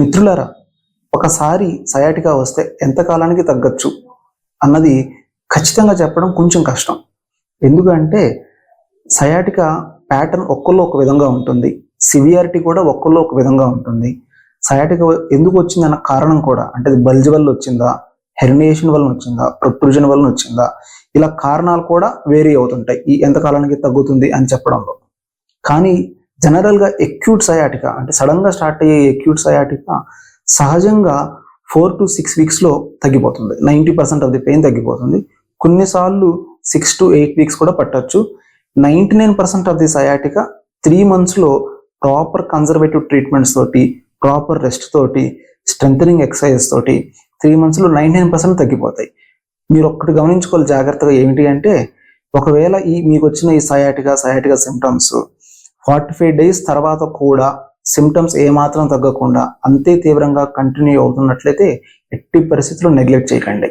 మిత్రులరా ఒకసారి సయాటికా వస్తే ఎంత కాలానికి తగ్గచ్చు అన్నది ఖచ్చితంగా చెప్పడం కొంచెం కష్టం. ఎందుకంటే సయాటికా ప్యాటర్న్ ఒక్కళ్ళు ఒక విధంగా ఉంటుంది. సివియారిటీ కూడా ఒక్కళ్ళు ఒక విధంగా ఉంటుంది. సయాటిక ఎందుకు వచ్చింది అన్న కారణం కూడా అంటే అది బల్జ్ వల్ల వచ్చిందా హెర్నియేషన్ వల్ల వచ్చిందా ప్రొట్రూజన్ వల్ల వచ్చిందా ఇలా కారణాలు కూడా వేరీ అవుతుంటాయి. ఈ ఎంత కాలానికి తగ్గుతుంది అని చెప్పడంలో. కానీ జనరల్గా ఎక్యూట్ సయాటికా అంటే సడన్గా స్టార్ట్ అయ్యే ఎక్యూట్ సయాటిక సహజంగా ఫోర్ టు సిక్స్ వీక్స్లో తగ్గిపోతుంది. Ninety percent of the pain తగ్గిపోతుంది. కొన్నిసార్లు సిక్స్ టు ఎయిట్ వీక్స్ కూడా పట్టచ్చు. Ninety nine percent of the sciatica three మంత్స్లో ప్రాపర్ కన్జర్వేటివ్ ట్రీట్మెంట్స్ తోటి ప్రాపర్ రెస్ట్ తోటి స్ట్రెంగ్ ఎక్సర్సైజెస్ తోటి త్రీ మంత్స్లో నైంటీ నైన్ పర్సెంట్ తగ్గిపోతాయి. మీరు ఒక్కటి గమనించుకోవాలి జాగ్రత్తగా ఏమిటి అంటే ఒకవేళ ఈ మీకు వచ్చిన ఈ sciatica sciatica symptoms forty five days తర్వాత కూడా సిమ్టమ్స్ ఏమాత్రం తగ్గకుండా అంతే తీవ్రంగా కంటిన్యూ అవుతున్నట్లయితే ఎట్టి పరిస్థితులు నెగ్లెక్ట్ చేయకండి.